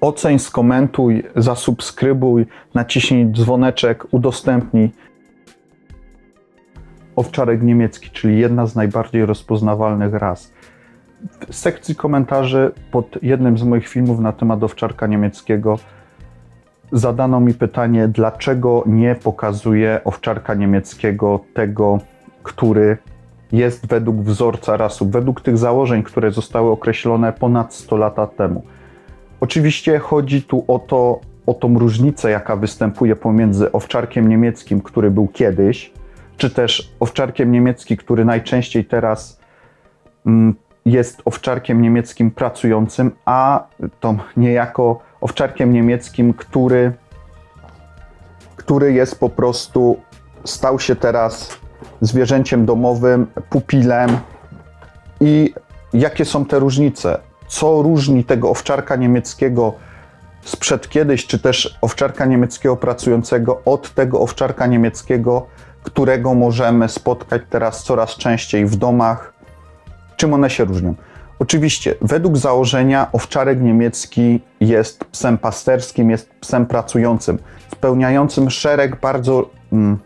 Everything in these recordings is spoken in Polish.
Oceń, skomentuj, zasubskrybuj, naciśnij dzwoneczek, udostępnij. Owczarek niemiecki, czyli jedna z najbardziej rozpoznawalnych ras. W sekcji komentarzy pod jednym z moich filmów na temat owczarka niemieckiego zadano mi pytanie, dlaczego nie pokazuje owczarka niemieckiego tego, który jest według wzorca rasu, według tych założeń, które zostały określone ponad 100 lata temu. Oczywiście chodzi tu o to, o tą różnicę, jaka występuje pomiędzy owczarkiem niemieckim, który był kiedyś, czy też owczarkiem niemieckim, który najczęściej teraz mm, jest owczarkiem niemieckim pracującym, a tą niejako owczarkiem niemieckim, który, który jest po prostu, stał się teraz zwierzęciem domowym, pupilem. I jakie są te różnice? Co różni tego owczarka niemieckiego sprzed kiedyś, czy też owczarka niemieckiego pracującego od tego owczarka niemieckiego, którego możemy spotkać teraz coraz częściej w domach? Czym one się różnią? Oczywiście, według założenia owczarek niemiecki jest psem pasterskim, jest psem pracującym, spełniającym szereg bardzo mm,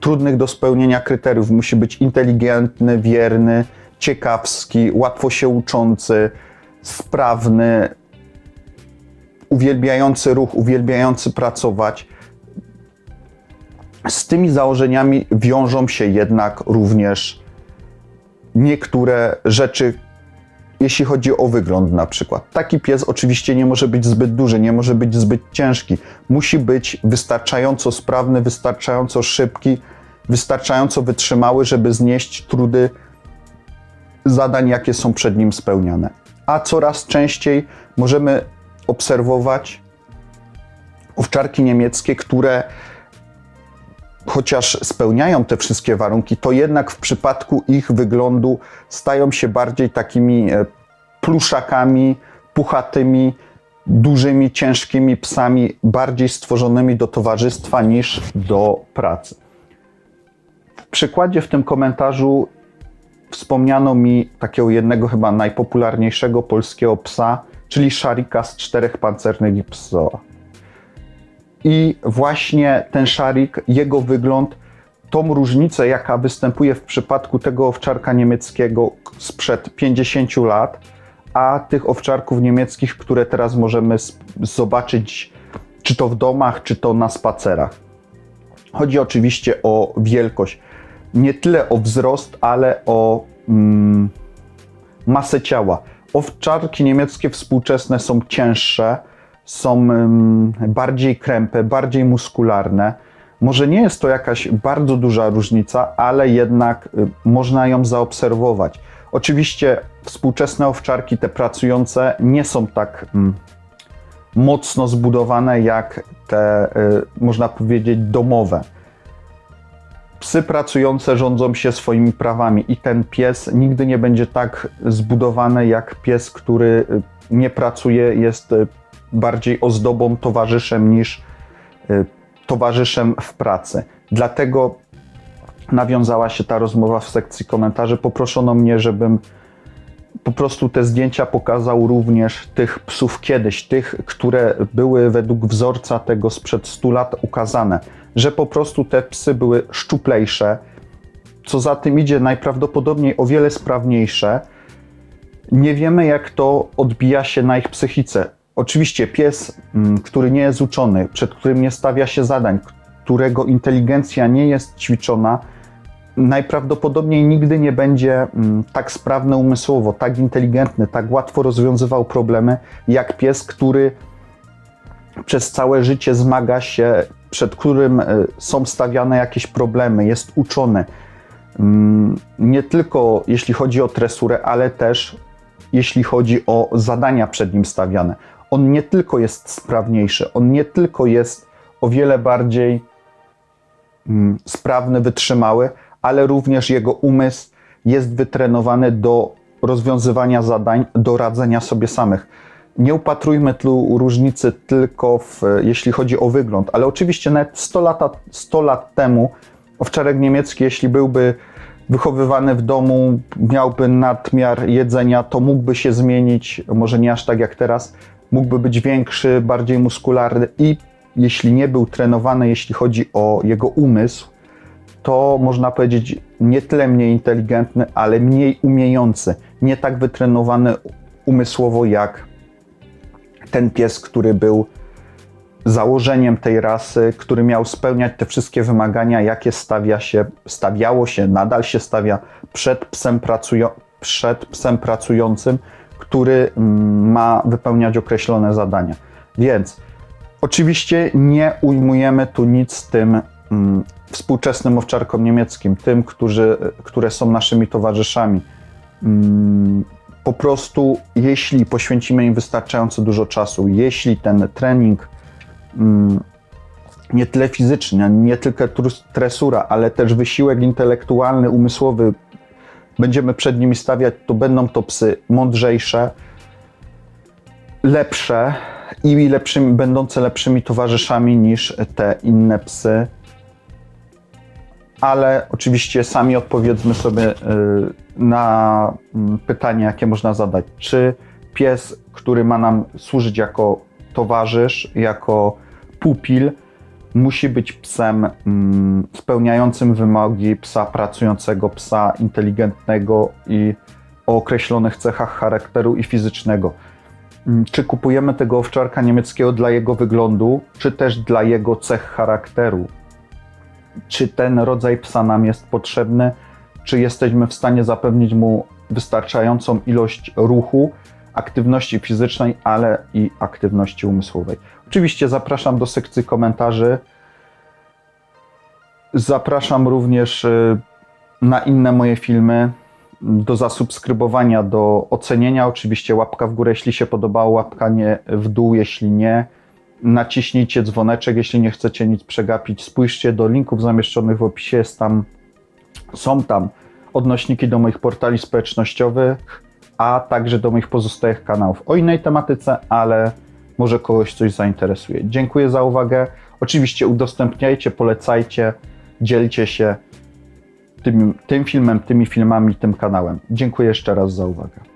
trudnych do spełnienia kryteriów. Musi być inteligentny, wierny, ciekawski, łatwo się uczący, sprawny, uwielbiający ruch, uwielbiający pracować. Z tymi założeniami wiążą się jednak również niektóre rzeczy, jeśli chodzi o wygląd na przykład. Taki pies oczywiście nie może być zbyt duży, nie może być zbyt ciężki. Musi być wystarczająco sprawny, wystarczająco szybki, wystarczająco wytrzymały, żeby znieść trudy zadań, jakie są przed nim spełniane. A coraz częściej możemy obserwować owczarki niemieckie, które chociaż spełniają te wszystkie warunki, to jednak w przypadku ich wyglądu stają się bardziej takimi e, pluszakami, puchatymi, dużymi, ciężkimi psami, bardziej stworzonymi do towarzystwa niż do pracy. W przykładzie w tym komentarzu wspomniano mi takiego jednego chyba najpopularniejszego polskiego psa, czyli szarika z czterech pancernych psoa. I właśnie ten szarik, jego wygląd, tą różnicę, jaka występuje w przypadku tego owczarka niemieckiego sprzed 50 lat, a tych owczarków niemieckich, które teraz możemy zobaczyć, czy to w domach, czy to na spacerach. Chodzi oczywiście o wielkość. Nie tyle o wzrost, ale o mm, masę ciała. Owczarki niemieckie współczesne są cięższe, są bardziej krępe, bardziej muskularne. Może nie jest to jakaś bardzo duża różnica, ale jednak y, można ją zaobserwować. Oczywiście współczesne owczarki, te pracujące, nie są tak mocno zbudowane jak te, y, można powiedzieć, domowe. Psy pracujące rządzą się swoimi prawami i ten pies nigdy nie będzie tak zbudowany jak pies, który y, nie pracuje, jest bardziej ozdobą, towarzyszem niż y, towarzyszem w pracy. Dlatego nawiązała się ta rozmowa w sekcji komentarzy. Poproszono mnie, żebym po prostu te zdjęcia pokazał również tych psów kiedyś, tych, które były według wzorca tego sprzed 100 lat ukazane, że po prostu te psy były szczuplejsze, co za tym idzie najprawdopodobniej o wiele sprawniejsze. Nie wiemy, jak to odbija się na ich psychice. Oczywiście pies, mm, który nie jest uczony, przed którym nie stawia się zadań, którego inteligencja nie jest ćwiczona, najprawdopodobniej nigdy nie będzie mm, tak sprawny umysłowo, tak inteligentny, tak łatwo rozwiązywał problemy, jak pies, który przez całe życie zmaga się, przed którym e, są stawiane jakieś problemy, jest uczony. Mm, nie tylko jeśli chodzi o tresurę, ale też jeśli chodzi o zadania przed nim stawiane on nie tylko jest sprawniejszy, on nie tylko jest o wiele bardziej mm, sprawny, wytrzymały, ale również jego umysł jest wytrenowany do rozwiązywania zadań, do radzenia sobie samych. Nie upatrujmy tu różnicy tylko w, jeśli chodzi o wygląd, ale oczywiście nawet 100 lat, 100 lat temu owczarek niemiecki, jeśli byłby wychowywany w domu, miałby nadmiar jedzenia, to mógłby się zmienić, może nie aż tak jak teraz, mógłby być większy, bardziej muskularny i jeśli nie był trenowany, jeśli chodzi o jego umysł, to można powiedzieć nie tyle mniej inteligentny, ale mniej umiejący, nie tak wytrenowany umysłowo jak ten pies, który był założeniem tej rasy, który miał spełniać te wszystkie wymagania, jakie stawia się, stawiało się, nadal się stawia przed psem, pracują, przed psem pracującym, który mm, ma wypełniać określone zadania. Więc oczywiście nie ujmujemy tu nic tym mm, współczesnym owczarkom niemieckim, tym, którzy, które są naszymi towarzyszami. Mm, Po prostu, jeśli poświęcimy im wystarczająco dużo czasu, jeśli ten trening mm, nie tyle fizyczny, nie tylko tresura, ale też wysiłek intelektualny, umysłowy będziemy przed nimi stawiać, to będą to psy mądrzejsze, lepsze i lepszymi, będące lepszymi towarzyszami niż te inne psy. Ale oczywiście sami odpowiedzmy sobie y, na mm, pytanie, jakie można zadać. Czy pies, który ma nam służyć jako towarzysz, jako pupil, musi być psem mm, spełniającym wymogi psa pracującego, psa inteligentnego i o określonych cechach charakteru i fizycznego. Mm, Czy kupujemy tego owczarka niemieckiego dla jego wyglądu, czy też dla jego cech charakteru? Czy ten rodzaj psa nam jest potrzebny? Czy jesteśmy w stanie zapewnić mu wystarczającą ilość ruchu, aktywności fizycznej, ale i aktywności umysłowej? Oczywiście zapraszam do sekcji komentarzy. Zapraszam również y, na inne moje filmy, do zasubskrybowania, do ocenienia. Oczywiście łapka w górę, jeśli się podobało, łapka nie w dół, jeśli nie. Naciśnijcie dzwoneczek, jeśli nie chcecie nic przegapić. Spójrzcie do linków zamieszczonych w opisie, jest tam, są tam odnośniki do moich portali społecznościowych, a także do moich pozostałych kanałów o innej tematyce, ale może kogoś coś zainteresuje. Dziękuję za uwagę. Oczywiście udostępniajcie, polecajcie, dzielcie się tym, tym filmem, tymi filmami, tym kanałem. Dziękuję jeszcze raz za uwagę.